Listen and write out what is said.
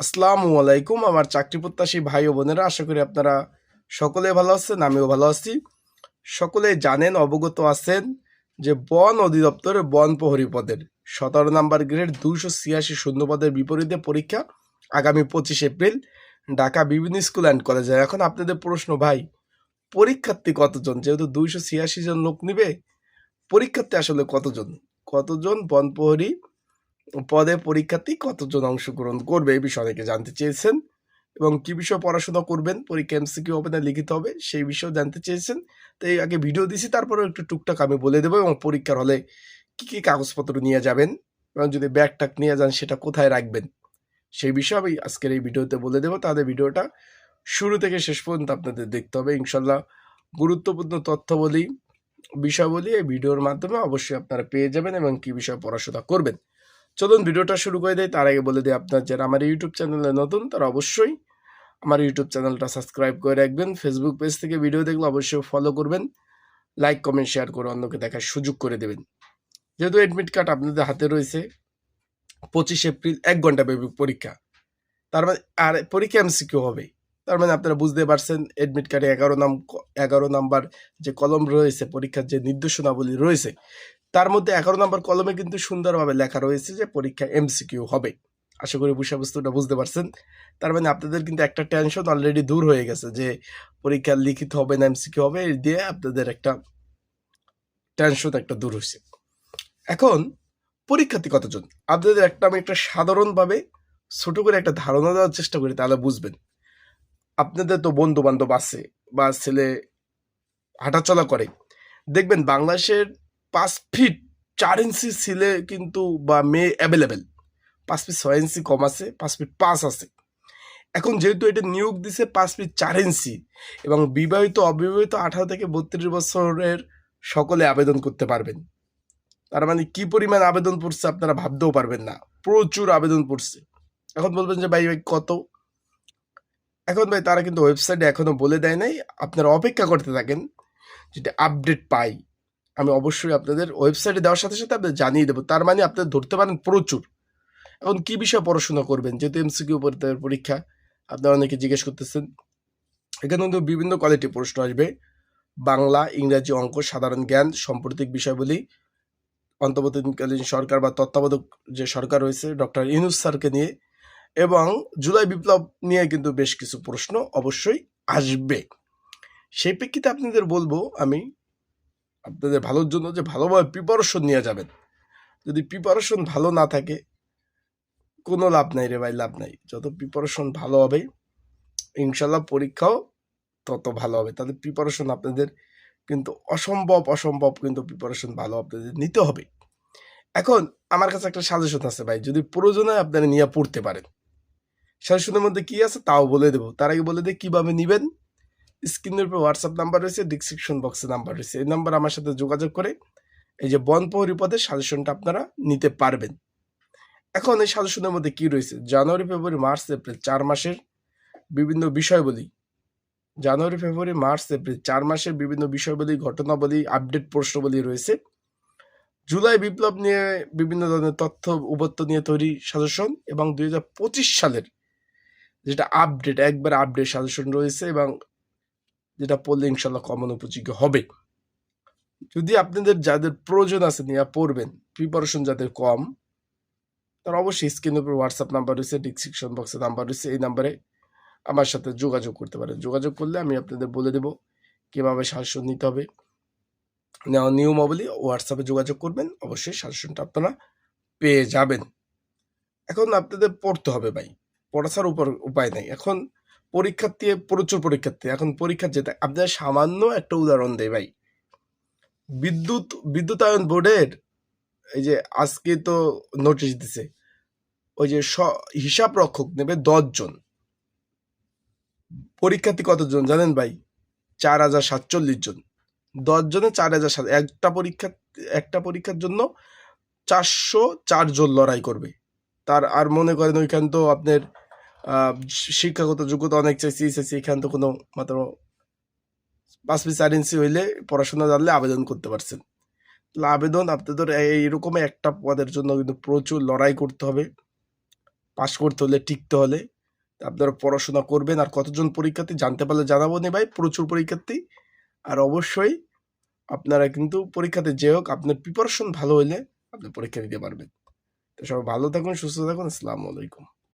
আসসালামু আলাইকুম, আমার চাকরি প্রত্যাশী ভাই ও বোনেরা, আশা করি আপনারা সকলে ভালো আছেন, আমিও ভালো আছি। সকলে জানেন, অবগত আছেন যে বন অধিদপ্তরের বন প্রহরী পদের সতেরো নাম্বার গ্রেড দুশো ছিয়াশি শূন্য পদের বিপরীতে পরীক্ষা আগামী পঁচিশ এপ্রিল ঢাকা বিভিন্ন স্কুল অ্যান্ড কলেজে। এখন আপনাদের প্রশ্ন, ভাই, পরীক্ষার্থী কতজন? যেহেতু দুইশো ছিয়াশি জন লোক নিবে, পরীক্ষার্থী আসলে কতজন? কতজন বন প্রহরী পদে পরীক্ষার্থী কতজন অংশগ্রহণ করবে এই বিষয়ে অনেকে জানতে চেয়েছেন এবং কি বিষয়ে পড়াশোনা করবেন? পরীক্ষা এমসিকিউ হবে না, লিখিত হবে, সেই বিষয়েও জানতে চেয়েছেন। তো এই আগে ভিডিও দিছি, তারপরেও একটু টুকটাক আমি বলে দেবো এবং পরীক্ষার হলে কি কি কাগজপত্র নিয়ে যাবেন এবং যদি ব্যাগ টাক নিয়ে যান, সেটা কোথায় রাখবেন? সেই বিষয়ে আমি আজকের এই ভিডিওতে বলে দেবো। তাদের ভিডিওটা শুরু থেকে শেষ পর্যন্ত আপনাদের দেখতে হবে। ইনশাল্লাহ গুরুত্বপূর্ণ তথ্য বলি বিষয় বলি এই ভিডিওর মাধ্যমে অবশ্যই আপনারা পেয়ে যাবেন এবং কি বিষয়ে পড়াশোনা করবেন। চলুন ভিডিওটা শুরু করে দেয় তার আগে বলে দিই আপনার, যারা আমার ইউটিউব চ্যানেলে নতুন, তারা অবশ্যই আমার ইউটিউব চ্যানেলটা সাবস্ক্রাইব করে রাখবেন। ফেসবুক পেজ থেকে ভিডিও দেখলে অবশ্যই ফলো করবেন। লাইক কমেন্ট শেয়ার করে অন্যকে দেখার সুযোগ করে দেবেন। যেহেতু অ্যাডমিট কার্ড আপনাদের হাতে রয়েছে, পঁচিশ এপ্রিল, এক ঘণ্টা ব্যাপী পরীক্ষা। তার মানে আর পরীক্ষা এমসিকিউ হবে। তার মানে আপনারা বুঝতে পারছেন অ্যাডমিট কার্ডে এগারো নাম, এগারো নাম্বার যে কলম রয়েছে, পরীক্ষার যে নির্দেশনাবলী রয়েছে তার মধ্যে এগারো নম্বর কলমে কিন্তু সুন্দরভাবে লেখা রয়েছে যে পরীক্ষা এমসিকিউ হবে। আশা করি বিষয়বস্তুটা বুঝতে পারছেন। তার মানে আপনাদের কিন্তু একটা টেনশন অলরেডি দূর হয়ে গেছে যে পরীক্ষা লিখিত হবে না, এমসিকিউ হবে, এই দিয়ে আপনাদের একটা টেনশন একটা দূর হয়েছে। এখন পরীক্ষার্থী কতজন? আপনাদের একটা আমি একটা সাধারণভাবে ছোট করে একটা ধারণা দেওয়ার চেষ্টা করি, তাহলে বুঝবেন। আপনাদের তো বন্ধু বান্ধব আছে বা ছেলে হাঁটাচলা করে। দেখবেন বাংলাদেশের পাঁচ ফিট চার ইঞ্চি ছিলে কিন্তু বা মেয়ে অ্যাভেলেবেল পাঁচ ফিট ছয় ইঞ্চি কম আছে, পাঁচ ফিট পাঁচ আছে। এখন যেহেতু এটা নিয়োগ দিছে পাঁচ ফিট চার ইঞ্চি এবং বিবাহিত, অবিবাহিত আঠারো থেকে বত্রিশ বছরের সকলে আবেদন করতে পারবেন। তার মানে কি পরিমাণ আবেদন পড়ছে আপনারা ভাবতেও পারবেন না। প্রচুর আবেদন পড়ছে। এখন বলবেন যে, ভাই ভাই, কত? এখন ভাই, তারা কিন্তু ওয়েবসাইটে এখনও বলে দেয় নাই। আপনারা অপেক্ষা করতে থাকেন, যেটা আপডেট পাই। আমি অবশ্যই আপনাদের ওয়েবসাইটে দেওয়ার সাথে সাথে আপনাদের জানিয়ে দেবো। তার মানে আপনাদের ধরতে পারেন প্রচুর। এখন কি বিষয়ে পড়াশোনা করবেন? যেহেতু এমসিকিউ পরীক্ষা, আপনারা অনেকে জিজ্ঞেস করতেছেন। এখানে কিন্তু বিভিন্ন কোয়ালিটির প্রশ্ন আসবে। বাংলা, ইংরাজি অঙ্ক, সাধারণ জ্ঞান, সাম্প্রতিক বিষয়গুলি, অন্তর্বর্তীকালীন সরকার বা তত্ত্বাবধায়ক যে সরকার রয়েছে, ডক্টর ইনুস স্যারকে নিয়ে। এবং জুলাই বিপ্লব নিয়ে কিন্তু বেশ কিছু প্রশ্ন অবশ্যই আসবে। সেই প্রেক্ষিতে আপনাদের বলব আমি আপনাদের ভালোর জন্য যে ভালোভাবে প্রিপারেশন নিয়ে যাবেন। যদি প্রিপারেশন ভালো না থাকে, কোনো লাভ নাই রে ভাই, লাভ নাই। যত প্রিপারেশন ভালো হবে ইনশাল্লাহ পরীক্ষাও তত ভালো হবে। তাদের প্রিপারেশন আপনাদের কিন্তু অসম্ভব অসম্ভব কিন্তু প্রিপারেশন ভালো আপনাদের নিতে হবে। এখন আমার কাছে একটা সাজেশন আছে ভাই, যদি প্রয়োজনে আপনারা নিয়ে পড়তে পারেন। সাজেশনের মধ্যে কি আছে তাও বলে দেবো। তার আগে বলে দিই, কীভাবে নেবেন? স্ক্রিনের উপর হোয়াটসঅ্যাপ নাম্বার রয়েছে ডিসক্রিপশন বক্সে নাম্বার রয়েছে। এই নাম্বার আমার সাথে যোগাযোগ করে এই যে বন প্রহরী পদের সাজেশনটা আপনারা নিতে পারবেন। এখন এই সাজেশনের মধ্যে কি রয়েছে? জানুয়ারি, ফেব্রুয়ারি, মার্চ, এপ্রিল চার মাসের বিভিন্ন বিষয়বলী। জানুয়ারি, ফেব্রুয়ারি, মার্চ, এপ্রিল চার মাসের বিভিন্ন বিষয়বলী, ঘটনাবলী আপডেট প্রশ্নবলী রয়েছে। জুলাই বিপ্লব নিয়ে বিভিন্ন ধরনের তথ্য, উপত্য নিয়ে তৈরি সাজেশন এবং দুই হাজার পঁচিশ সালের যেটা আপডেট একবার আপডেট সাজেশন রয়েছে এবং যেটা পড়লে ইনশাল্লাহ কমন উপযোগী হবে। যদি আপনাদের যাদের প্রয়োজন আছে নিয়ে পড়বেন প্রিপারেশন যাদের কম, তারা অবশ্যই স্ক্রিনের উপর হোয়াটসঅ্যাপ নাম্বার রয়েছে ডিসক্রিপশন বক্সে নাম্বার রয়েছে, এই নাম্বারে আমার সাথে যোগাযোগ করতে পারেন। যোগাযোগ করলে আমি আপনাদের বলে দেব কীভাবে শাসন নিতে হবে। নেওয়া নিয়মাবলী হোয়াটসঅ্যাপে যোগাযোগ করবেন, অবশ্যই শাসনটা আপনারা পেয়ে যাবেন। এখন আপনাদের পড়তে হবে ভাই। পড়া ছাড়া উপর উপায় নেই। এখন পরীক্ষার্থী প্রচুর পরীক্ষার্থী এখন পরীক্ষা যেতে আপনার সামান্য একটা উদাহরণ দেয় ভাই। বিদ্যুৎ, বিদ্যুতায়ন বোর্ডের এই যে আজকে তো নোটিশ দিছে, ওই যে হিসাব রক্ষক নেবে জন। পরীক্ষার্থী কতজন জানেন ভাই? চার হাজার সাতচল্লিশ জন। দশ জনে চার হাজার সাত, একটা পরীক্ষা একটা পরীক্ষার জন্য চারশো চারজন লড়াই করবে। তার, আর মনে করেন ওইখান তো আপনার শিক্ষাগত যোগ্যতা অনেক চাইছি চাইছি এখান তো কোনো মাত্র পাঁচ পিস চার ইঞ্চি হইলে পড়াশোনা জানলে আবেদন করতে পারছেন। তাহলে আবেদন আপনাদের এই- এইরকম একটা পদের জন্য কিন্তু প্রচুর লড়াই করতে হবে, পাশ করতে হলে, টিকতে হলে। আপনারা পড়াশোনা করবেন আর কতজন পরীক্ষার্থী জানতে পারলে জানাব নি ভাই, প্রচুর পরীক্ষার্থী। আর অবশ্যই আপনারা কিন্তু পরীক্ষাতে যে হোক আপনার প্রিপারেশন ভালো হইলে আপনি পরীক্ষা দিতে পারবেন। তো সবাই ভালো থাকুন, সুস্থ থাকুন, আসসালামু আলাইকুম।